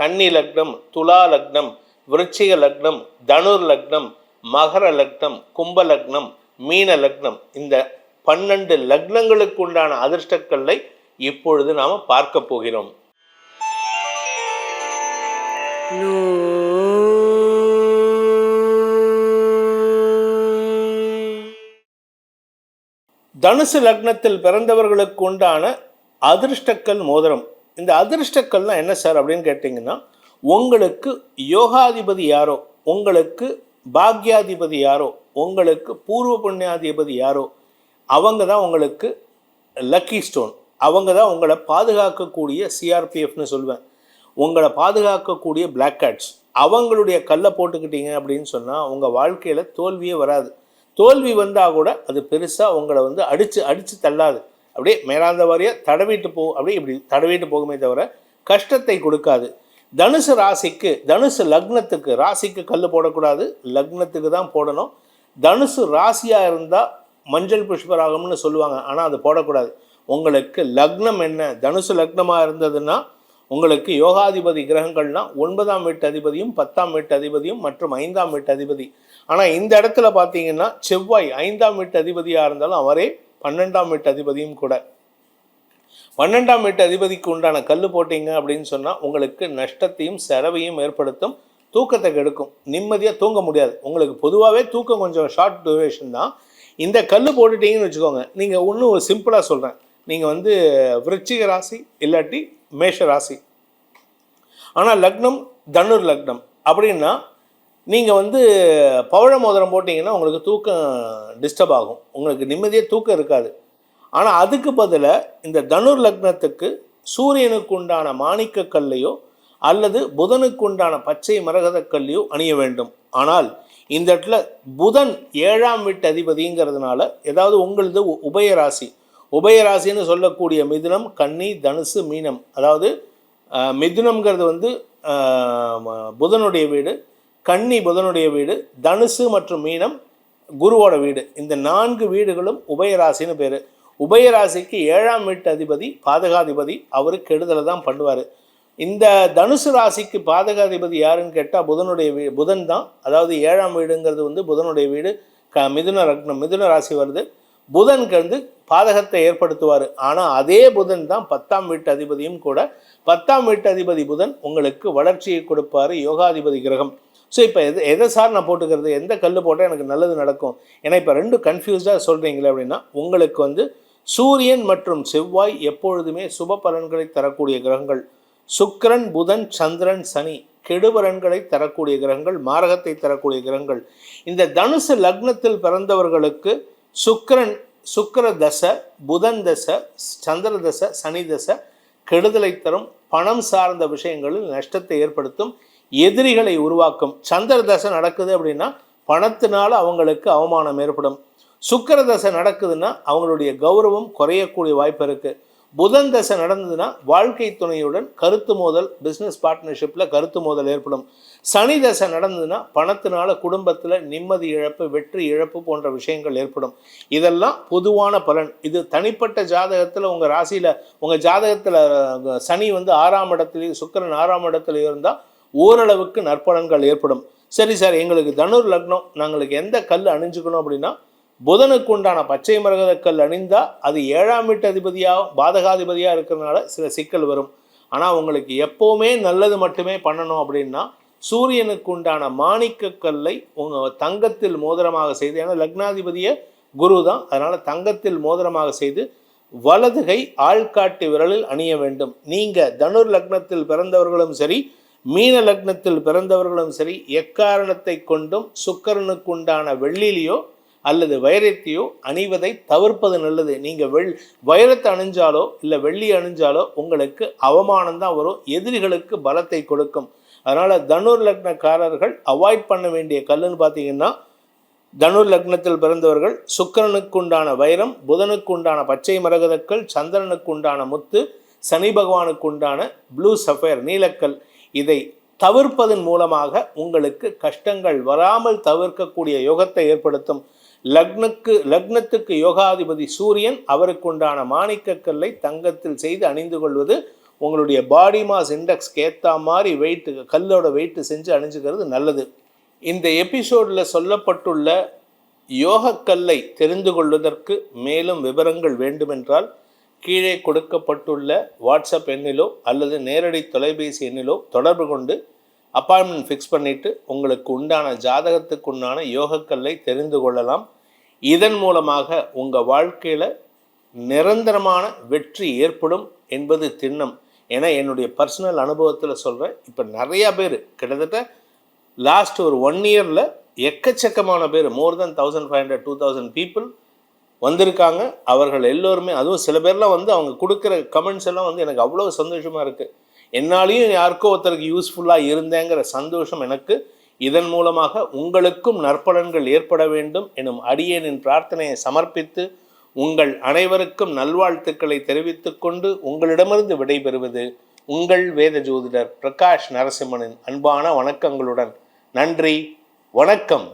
கன்னி லக்னம் துலா லக்னம் விருச்சிக லக்னம் தனுர் லக்னம் மகர லக்னம் கும்ப லக்னம் மீன லக்னம். இந்த பன்னெண்டு லக்னங்களுக்கு உண்டான அதிர்ஷ்டக்கல்லை இப்பொழுது நாம் பார்க்க போகிறோம். தனுசு லக்னத்தில் பிறந்தவர்களுக்கு உண்டான அதிர்ஷ்டக்கல் மோதிரம். இந்த அதிர்ஷ்டக்கல்னா என்ன சார் அப்படின்னு கேட்டிங்கன்னா உங்களுக்கு யோகாதிபதி யாரோ உங்களுக்கு பாக்யாதிபதி யாரோ உங்களுக்கு பூர்வ புண்ணியாதிபதி யாரோ அவங்க தான் உங்களுக்கு லக்கி ஸ்டோன் அவங்க தான் உங்களை பாதுகாக்கக்கூடிய சிஆர்பிஎஃப்னு சொல்லுவேன் உங்களை பாதுகாக்கக்கூடிய பிளாக் கேட்ஸ் அவங்களுடைய கல்லை போட்டுக்கிட்டீங்க அப்படின்னு சொன்னால் உங்கள் வாழ்க்கையில் தோல்வியே வராது. தோல்வி வந்தால் கூட அது பெருசாக உங்களை வந்து அடித்து அடித்து தள்ளாது. அப்படியே மேலாந்த வாரியாக தடவிட்டு போ அப்படியே இப்படி தடவிட்டு போகுமே தவிர கஷ்டத்தை கொடுக்காது. தனுசு ராசிக்கு தனுசு லக்னத்துக்கு ராசிக்கு கல் போடக்கூடாது. லக்னத்துக்கு தான் போடணும். தனுசு ராசியாக இருந்தால் மஞ்சள் புஷ்பராகம்னு சொல்லுவாங்க. ஆனால் அது போடக்கூடாது. உங்களுக்கு லக்னம் என்ன? தனுசு லக்னமாக இருந்ததுன்னா உங்களுக்கு யோகாதிபதி கிரகங்கள்னா ஒன்பதாம் வீட்டு அதிபதியும் பத்தாம் வீட்டு அதிபதியும் மற்றும் ஐந்தாம் வீட்டு அதிபதி. ஆனால் இந்த இடத்துல பார்த்தீங்கன்னா செவ்வாய் ஐந்தாம் வீட்டு அதிபதியாக இருந்தாலும் அவரே பன்னெண்டாம் வீட்டு அதிபதியும் கூட. பன்னெண்டாம் வீட்டு அதிபதிக்கு உண்டான கல் போட்டீங்க அப்படின்னு சொன்னால் உங்களுக்கு நஷ்டத்தையும் செலவையும் ஏற்படுத்தும் தூக்கத்தை கெடுக்கும். நிம்மதியாக தூங்க முடியாது. உங்களுக்கு பொதுவாகவே தூக்கம் கொஞ்சம் ஷார்ட் டியூரேஷன் தான். இந்த கல் போட்டுட்டீங்கன்னு வச்சுக்கோங்க. நீங்கள் இன்னும் சிம்பிளாக சொல்கிறேன் நீங்கள் வந்து விருச்சிக ராசி இல்லாட்டி மேஷ ராசி. ஆனால் லக்னம் தனுர் லக்னம். அப்படின்னா நீங்கள் வந்து பவழ மோதிரம் போட்டிங்கன்னா உங்களுக்கு தூக்கம் டிஸ்டர்ப் ஆகும். உங்களுக்கு நிம்மதியாக தூக்கம் இருக்காது. ஆனால் அதுக்கு பதிலாக இந்த தனுர் லக்னத்துக்கு சூரியனுக்கு உண்டான மாணிக்க கல்லையோ அல்லது புதனுக்கு உண்டான பச்சை மரகத கல்லையோ அணிய வேண்டும். ஆனால் இந்த இடத்துல புதன் ஏழாம் வீட்டு அதிபதிங்கிறதுனால ஏதாவது உங்களது உ- உபயராசின்னு சொல்லக்கூடிய மிதுனம் கன்னி தனுசு மீனம். அதாவது மிதுனம்ங்கிறது வந்து புதனுடைய வீடு கன்னி புதனுடைய வீடு தனுசு மற்றும் மீனம் குருவோட வீடு. இந்த நான்கு வீடுகளும் உபயராசின்னு பேர். உபயராசிக்கு ஏழாம் வீட்டு அதிபதி பாதகாதிபதி அவரு கெடுதலை தான் பண்ணுவார். இந்த தனுசு ராசிக்கு பாதகாதிபதி யாருன்னு கேட்டால் புதனுடைய வீ புதன் தான். அதாவது ஏழாம் வீடுங்கிறது வந்து புதனுடைய வீடு. க மிதுன ரக்னம் மிதுன ராசி வருது. புதனுக்கு வந்து பாதகத்தை ஏற்படுத்துவார். ஆனால் அதே புதன் தான் பத்தாம் வீட்டு அதிபதியும் கூட. பத்தாம் வீட்டு அதிபதி புதன் உங்களுக்கு வளர்ச்சியை கொடுப்பாரு யோகாதிபதி கிரகம். ஸோ இப்போ எது எதை சார் நான் போட்டுக்கிறது? எந்த கல் போட்டால் எனக்கு நல்லது நடக்கும்? ஏன்னா இப்போ ரெண்டு கன்ஃபியூஸ்டாக சொல்கிறீங்களே அப்படின்னா உங்களுக்கு வந்து சூரியன் மற்றும் செவ்வாய் எப்பொழுதுமே சுப பலன்களை தரக்கூடிய கிரகங்கள். சுக்கிரன் புதன் சந்திரன் சனி கெடுபலன்களை தரக்கூடிய கிரகங்கள் மாரகத்தை தரக்கூடிய கிரகங்கள். இந்த தனுசு லக்னத்தில் பிறந்தவர்களுக்கு சுக்கரன் சுக்கர தசை புதன் தசை சந்திர தசை சனி தசை கெடுதலை தரும். பணம் சார்ந்த விஷயங்களில் நஷ்டத்தை ஏற்படுத்தும். எதிரிகளை உருவாக்கும். சந்திர தசை நடக்குது அப்படின்னா பணத்தினால அவங்களுக்கு அவமானம் ஏற்படும். சுக்கர தசை நடக்குதுன்னா அவங்களுடைய கௌரவம் குறையக்கூடிய வாய்ப்பு இருக்கு. புதன் தசை நடந்ததுன்னா வாழ்க்கை துணையுடன் கருத்து மோதல் பிஸ்னஸ் பார்ட்னர்ஷிப்பில் கருத்து மோதல் ஏற்படும். சனி தசை நடந்ததுன்னா பணத்தினால குடும்பத்தில் நிம்மதி இழப்பு வெற்றி இழப்பு போன்ற விஷயங்கள் ஏற்படும். இதெல்லாம் பொதுவான பலன். இது தனிப்பட்ட ஜாதகத்தில் உங்கள் ராசியில் உங்கள் ஜாதகத்தில் சனி வந்து ஆறாம் இடத்துலையும் சுக்கிரன் ஆறாம் இடத்துலையும் இருந்தால் ஓரளவுக்கு நற்பலன்கள் ஏற்படும். சரி சார் எங்களுக்கு தனுர் லக்னம் நாங்களுக்கு எந்த கல் அணிஞ்சுக்கணும் அப்படின்னா புதனுக்கு உண்டான பச்சை மரகத கல் அணிந்தால் அது ஏழாம் வீட்டு அதிபதியாக பாதகாதிபதியாக இருக்கிறதுனால சில சிக்கல் வரும். ஆனால் உங்களுக்கு எப்போவுமே நல்லது மட்டுமே பண்ணணும் அப்படின்னா சூரியனுக்கு உண்டான மாணிக்க கல்லை உங்கள் தங்கத்தில் மோதிரமாக செய்து ஏன்னா லக்னாதிபதியை குரு தான் அதனால் தங்கத்தில் மோதிரமாக செய்து வலதுகை ஆள்காட்டு விரலில் அணிய வேண்டும். நீங்கள் தனுர் லக்னத்தில் பிறந்தவர்களும் சரி மீன லக்னத்தில் பிறந்தவர்களும் சரி எக்காரணத்தை கொண்டும் சுக்கரனுக்கு உண்டான வெள்ளிலேயோ அல்லது வைரத்தையோ அணிவதை தவிர்ப்பது நல்லது. நீங்கள் வெள் வைரத்தை அணிஞ்சாலோ இல்லை வெள்ளி அணிஞ்சாலோ உங்களுக்கு அவமானம் தான் வரும் எதிரிகளுக்கு பலத்தை கொடுக்கும். அதனால் தனுர் லக்னக்காரர்கள் அவாய்ட் பண்ண வேண்டிய கல்லுன்னு பார்த்தீங்கன்னா தனுர் லக்னத்தில் பிறந்தவர்கள் சுக்கரனுக்கு உண்டான வைரம் புதனுக்கு உண்டான பச்சை மரகதக்கல் சந்திரனுக்கு உண்டான முத்து சனி பகவானுக்கு உண்டான ப்ளூ சஃபயர் நீலக்கல். இதை தவிர்ப்பதன் மூலமாக உங்களுக்கு கஷ்டங்கள் வராமல் தவிர்க்கக்கூடிய யோகத்தை ஏற்படுத்தும். லக்னுக்கு லக்னத்துக்கு யோகாதிபதி சூரியன் அவருக்குண்டான மாணிக்கக்கல்லை தங்கத்தில் செய்து அணிந்து கொள்வது உங்களுடைய பாடி மாஸ் இண்டெக்ஸ்க்கு ஏற்ற மாதிரி வெயிட்டு கல்லோட வெயிட்டு செஞ்சு அணிஞ்சுக்கிறது நல்லது. இந்த எபிசோடில் சொல்லப்பட்டுள்ள யோகக்கல்லை தெரிந்து கொள்வதற்கு மேலும் விவரங்கள் வேண்டுமென்றால் கீழே கொடுக்கப்பட்டுள்ள வாட்ஸ்அப் எண்ணிலோ அல்லது நேரடி தொலைபேசி எண்ணிலோ தொடர்பு கொண்டு அப்பாயின்மெண்ட் ஃபிக்ஸ் பண்ணிவிட்டு உங்களுக்கு உண்டான ஜாதகத்துக்கு உண்டான யோகக்கல்லை தெரிந்து கொள்ளலாம். இதன் மூலமாக உங்கள் வாழ்க்கையில் நிரந்தரமான வெற்றி ஏற்படும் என்பது திண்ணம். ஏன்னா என்னுடைய பர்சனல் அனுபவத்தில் சொல்கிறேன் இப்போ நிறையா பேர் கிட்டத்தட்ட லாஸ்ட் ஒரு ஒன் இயரில் எக்கச்சக்கமான பேர் more than thousand five hundred two thousand people வந்திருக்காங்க. அவர்கள் எல்லோருமே அதுவும் சில பேர்லாம் வந்து அவங்க கொடுக்குற கமெண்ட்ஸ் எல்லாம் வந்து எனக்கு அவ்வளோ சந்தோஷமாக இருக்குது என்னாலையும் யாருக்கோ ஒருத்தருக்கு யூஸ்ஃபுல்லாக இருந்தேங்கிற சந்தோஷம் எனக்கு. இதன் மூலமாக உங்களுக்கும் நற்பலன்கள் ஏற்பட வேண்டும் எனும் அடியேனின் பிரார்த்தனையை சமர்ப்பித்து உங்கள் அனைவருக்கும் நல்வாழ்த்துக்களை தெரிவித்துக் கொண்டு உங்களிடமிருந்து விடைபெறுவது உங்கள் வேத ஜோதிடர் பிரகாஷ் நரசிம்மனின் அன்பான வணக்கங்களுடன். நன்றி வணக்கம்.